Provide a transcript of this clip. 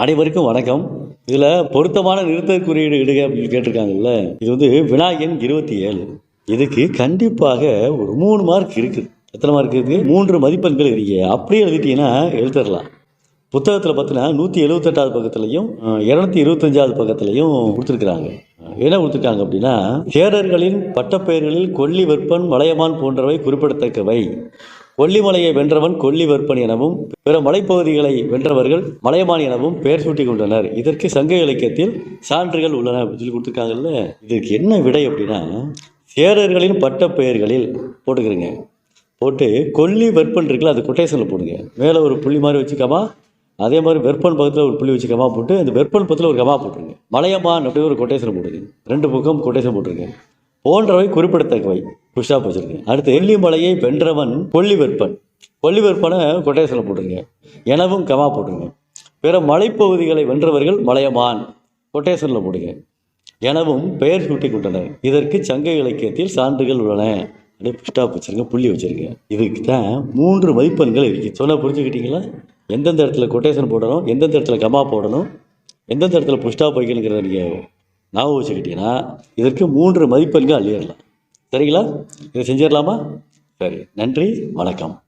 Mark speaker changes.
Speaker 1: அனைவருக்கும் வணக்கம். இதில் பொருத்தமான நிறுத்த குறியீடு இடுக அப்படின்னு கேட்டிருக்காங்கல்ல. இது வந்து விநாயகன் இருபத்தி ஏழு. இதுக்கு கண்டிப்பாக ஒரு மூணு மார்க் இருக்குது எத்தனை மார்க் இருக்குது மூன்று மதிப்பெண்கள் இருக்கு. அப்படியே எழுதிட்டீங்கன்னா எழுத்துடலாம் புத்தகத்தில் பார்த்தீங்கன்னா நூற்றி எழுபத்தெட்டாவது பக்கத்துலையும் இரநூத்தி இருபத்தஞ்சாவது பக்கத்துலையும் கொடுத்துருக்குறாங்க. என்ன கொடுத்துருக்காங்க அப்படின்னா சேரர்களின் பட்டப்பெயர்களில் கொல்லி வெப்பன் மலையமான் போன்றவை குறிப்பிடத்தக்கவை. கொல்லிமலையை வென்றவன் கொல்லி வெப்பன் எனவும் பிற மலைப்பகுதிகளை வென்றவர்கள் மலையமான் எனவும் பெயர் சூட்டி கொண்டனர் இதற்கு சங்க இலக்கியத்தில் சான்றுகள் உள்ளன அப்படின்னு சொல்லி கொடுத்துருக்காங்கல்ல. இதற்கு என்ன விடை அப்படின்னா சேரர்களின் பட்டப்பெயர்களில் போட்டுக்கிறேங்க. போட்டு கொல்லி வெப்பன் இருக்குல்ல அது கொட்டேஷனில் போடுங்க. மேலே ஒரு புள்ளி மாதிரி வச்சுக்காமா அதே மாதிரி வெப்பன் பக்கத்தில் ஒரு புள்ளி வச்சு கமா போட்டு அந்த வெப்பன் பக்கத்தில் ஒரு கமா போட்டுருங்க. மலையமான் அப்படி ஒரு கொட்டேஷன் போடுங்க. ரெண்டு பக்கம் கொட்டேஷன் போட்டுருங்க. போன்றவை குறிப்பிடத்தக்கவை. புஷ்டாப் வச்சுருங்க அடுத்து எல்லிமலையை வென்றவன் கொல்லி வெப்பன் கொல்லி வெப்பனை கொட்டேஷனில் போட்டுருங்க எனவும் கமா போட்டுருங்க பிற மலைப்பகுதிகளை வென்றவர்கள் மலையமான். கொட்டேஷனில் போடுங்க எனவும் பெயர் சுட்டி கொண்டனர் இதற்கு சங்க இலக்கியத்தில் சான்றுகள் உள்ளன. அப்படியே புஷ்டாப் வச்சுருங்க புள்ளி வச்சுருங்க இதுக்கு தான் மூன்று மதிப்பெண்கள் இருக்குது சொன்னால் புரிஞ்சுக்கிட்டீங்களா? எந்தெந்த இடத்துல கொட்டேஷன் போடணும் எந்தெந்த இடத்துல கமா போடணும் எந்தெந்த இடத்துல புஷ்டாப் வைக்கணுங்கிறத நீங்கள் ஞாபகம் வச்சுக்கிட்டீங்கன்னா இதற்கு மூன்று மதிப்பெண்கள் அள்ளிடலாம். சரிங்களா இதை செஞ்சிடலாமா? சரி நன்றி வணக்கம்.